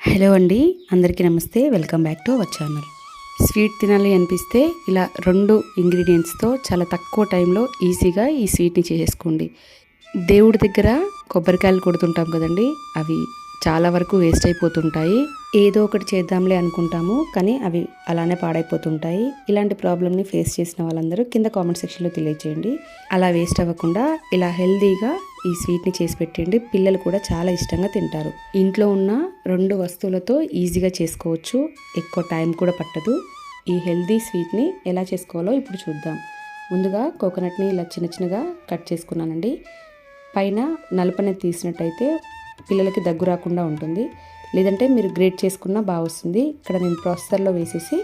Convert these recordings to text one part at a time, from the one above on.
Hello అండి అందరికీ నమస్తే welcome back to our channel. Sweet తినాలి అనిపిస్తే ఇలా రెండు ఇంగ్రీడియంట్స్తో చాలా తక్కువ టైంలో ఈజీగా ఈ స్వీట్ని చేసేసుకోండి. దేవుడి దగ్గర కొబ్బరికాయలు కొడుతుంటాం కదండి అవి చాలా వరకు వేస్ట్ అయిపోతుంటాయి. ఏదో ఒకటి చేద్దాంలే అనుకుంటాము కానీ అవి అలానే పాడైపోతుంటాయి. ఇలాంటి ప్రాబ్లమ్ని ఫేస్ చేసిన వాళ్ళందరూ కింద కామెంట్ సెక్షన్లో తెలియచేయండి. అలా వేస్ట్ అవ్వకుండా ఇలా హెల్దీగా ఈ స్వీట్ని చేసి పెట్టండి. పిల్లలు కూడా చాలా ఇష్టంగా తింటారు. ఇంట్లో ఉన్న రెండు వస్తువులతో ఈజీగా చేసుకోవచ్చు. ఎక్కువ టైం కూడా పట్టదు. ఈ హెల్దీ స్వీట్ని ఎలా చేసుకోవాలో ఇప్పుడు చూద్దాం. ముందుగా కోకోనట్ని ఇలా చిన్న చిన్నగా కట్ చేసుకున్నానండి. పైన నలుపనే తీసినట్టయితే పిల్లలకి దగ్గు రాకుండా ఉంటుంది. లేదంటే మీరు గ్రేట్ చేసుకున్నా బాగా వస్తుంది. ఇక్కడ నేను ప్రాసెసర్లో వేసేసి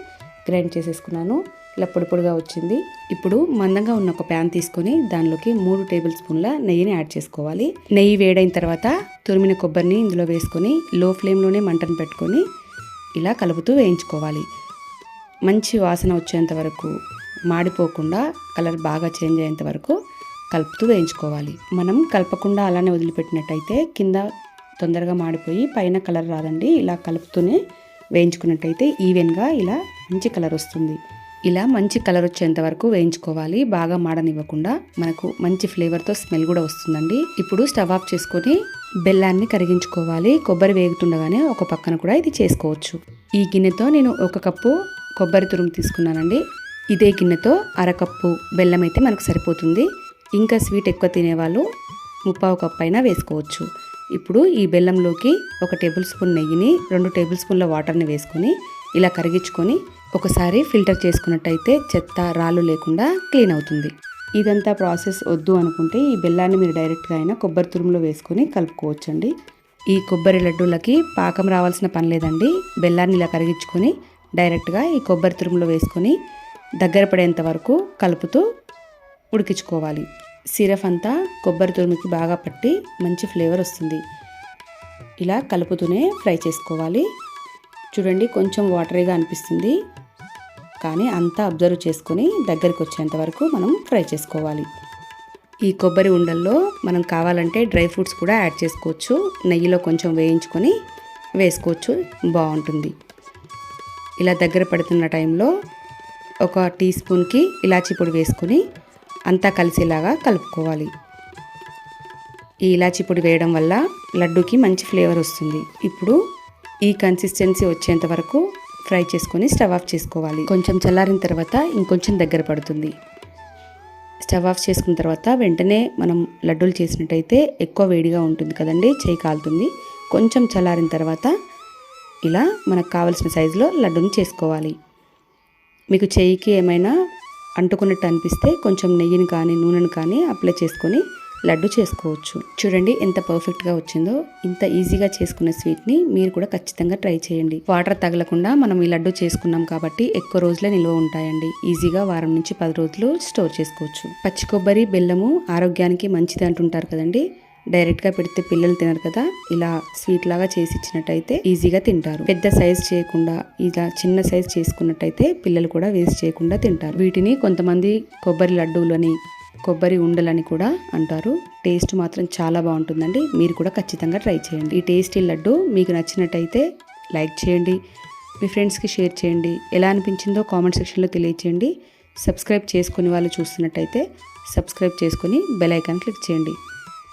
గ్రైండ్ చేసేసుకున్నాను. ఇలా పొడి పొడిగా వచ్చింది. ఇప్పుడు మందంగా ఉన్న ఒక ప్యాన్ తీసుకొని దానిలోకి మూడు టేబుల్ స్పూన్ల నెయ్యిని యాడ్ చేసుకోవాలి. నెయ్యి వేడైన తర్వాత తురిమిన కొబ్బరిని ఇందులో వేసుకొని లో ఫ్లేమ్లోనే మంటను పెట్టుకొని ఇలా కలుపుతూ వేయించుకోవాలి. మంచి వాసన వచ్చేంత వరకు మాడిపోకుండా కలర్ బాగా చేంజ్ అయ్యేంత వరకు కలుపుతూ వేయించుకోవాలి. మనం కలపకుండా అలానే వదిలిపెట్టినట్టయితే కింద తొందరగా మాడిపోయి పైన కలర్ రాదండి. ఇలా కలుపుతూనే వేయించుకున్నట్టయితే ఈవెన్గా ఇలా మంచి కలర్ వస్తుంది. ఇలా మంచి కలర్ వచ్చేంత వరకు వేయించుకోవాలి. బాగా మాడనివ్వకుండా మనకు మంచి ఫ్లేవర్తో స్మెల్ కూడా వస్తుందండి. ఇప్పుడు స్టవ్ ఆఫ్ చేసుకొని బెల్లాన్ని కరిగించుకోవాలి. కొబ్బరి వేగుతుండగానే ఒక పక్కన కూడా ఇది చేసుకోవచ్చు. ఈ గిన్నెతో నేను ఒక కప్పు కొబ్బరి తురుము తీసుకున్నానండి. ఇదే గిన్నెతో అరకప్పు బెల్లం అయితే మనకు సరిపోతుంది. ఇంకా స్వీట్ ఎక్కువ తినేవాళ్ళు ముప్పావు కప్పు అయినా వేసుకోవచ్చు. ఇప్పుడు ఈ బెల్లంలోకి ఒక టేబుల్ స్పూన్ నెయ్యిని రెండు టేబుల్ స్పూన్ల వాటర్ని వేసుకొని ఇలా కరిగించుకొని ఒకసారి ఫిల్టర్ చేసుకున్నట్టయితే చెత్త రాళ్ళు లేకుండా క్లీన్ అవుతుంది. ఇదంతా ప్రాసెస్ వద్దు అనుకుంటే ఈ బెల్లాన్ని మీరు డైరెక్ట్గా అయినా కొబ్బరి తురుములో వేసుకొని కలుపుకోవచ్చండి. ఈ కొబ్బరి లడ్డూలకి పాకం రావాల్సిన పని లేదండి. బెల్లాన్ని ఇలా కరిగించుకొని డైరెక్ట్గా ఈ కొబ్బరి తురుములో వేసుకొని దగ్గర పడేంత వరకు కలుపుతూ ఉడికించుకోవాలి. సిరప్ అంతా కొబ్బరి తురుముకి బాగా పట్టి మంచి ఫ్లేవర్ వస్తుంది. ఇలా కలుపుతూనే ఫ్రై చేసుకోవాలి. చూడండి కొంచెం వాటరీగా అనిపిస్తుంది. కానీ అంతా అబ్జర్వ్ చేసుకొని దగ్గరికి వచ్చేంత వరకు మనం ఫ్రై చేసుకోవాలి. ఈ కొబ్బరి ఉండల్లో మనం కావాలంటే డ్రై ఫ్రూట్స్ కూడా యాడ్ చేసుకోవచ్చు. నెయ్యిలో కొంచెం వేయించుకొని వేసుకోవచ్చు. బాగుంటుంది. ఇలా దగ్గర పడుతున్న టైంలో ఒక టీ స్పూన్కి ఇలాచీ పొడి వేసుకొని అంతా కలిసేలాగా కలుపుకోవాలి. ఈ ఇలాచీ పొడి వేయడం వల్ల లడ్డూకి మంచి ఫ్లేవర్ వస్తుంది. ఇప్పుడు ఈ కన్సిస్టెన్సీ వచ్చేంత వరకు ఫ్రై చేసుకొని స్టవ్ ఆఫ్ చేసుకోవాలి. కొంచెం చల్లారిన తర్వాత ఇంకొంచెం దగ్గర పడుతుంది. స్టవ్ ఆఫ్ చేసుకున్న తర్వాత వెంటనే మనం లడ్డూలు చేసినట్టయితే ఎక్కువ వేడిగా ఉంటుంది కదండి చేయి కాలుతుంది. కొంచెం చల్లారిన తర్వాత ఇలా మనకు కావలసిన సైజులో లడ్డూని చేసుకోవాలి. మీకు చేయికి ఏమైనా అంటుకున్నట్టు అనిపిస్తే కొంచెం నెయ్యిని కానీ నూనెను కానీ అప్లై చేసుకొని లడ్డు చేసుకోవచ్చు. చూడండి ఎంత పర్ఫెక్ట్గా వచ్చిందో. ఇంత ఈజీగా చేసుకున్న స్వీట్ని మీరు కూడా ఖచ్చితంగా ట్రై చేయండి. వాటర్ తగలకుండా మనం ఈ లడ్డు చేసుకున్నాం కాబట్టి ఎక్కువ రోజులే నిల్వ ఉంటాయండి. ఈజీగా వారం నుంచి పది రోజులు స్టోర్ చేసుకోవచ్చు. పచ్చి కొబ్బరి బెల్లము ఆరోగ్యానికి మంచిది అంటుంటారు కదండి. డైరెక్ట్గా పెడితే పిల్లలు తినరు కదా ఇలా స్వీట్ లాగా చేసి ఇచ్చినట్టయితే ఈజీగా తింటారు. పెద్ద సైజ్ చేయకుండా ఇలా చిన్న సైజ్ చేసుకున్నట్టయితే పిల్లలు కూడా వేస్ట్ చేయకుండా తింటారు. వీటిని కొంతమంది కొబ్బరి లడ్డూలని కొబ్బరి ఉండలని కూడా అంటారు. టేస్ట్ మాత్రం చాలా బాగుంటుందండి. మీరు కూడా ఖచ్చితంగా ట్రై చేయండి. ఈ టేస్టీ లడ్డు మీకు నచ్చినట్టయితే లైక్ చేయండి మీ ఫ్రెండ్స్కి షేర్ చేయండి. ఎలా అనిపించిందో కామెంట్ సెక్షన్లో తెలియచేయండి. సబ్స్క్రైబ్ చేసుకునే వాళ్ళు చూస్తున్నట్టయితే సబ్స్క్రైబ్ చేసుకొని బెల్ ఐకాన్ క్లిక్ చేయండి.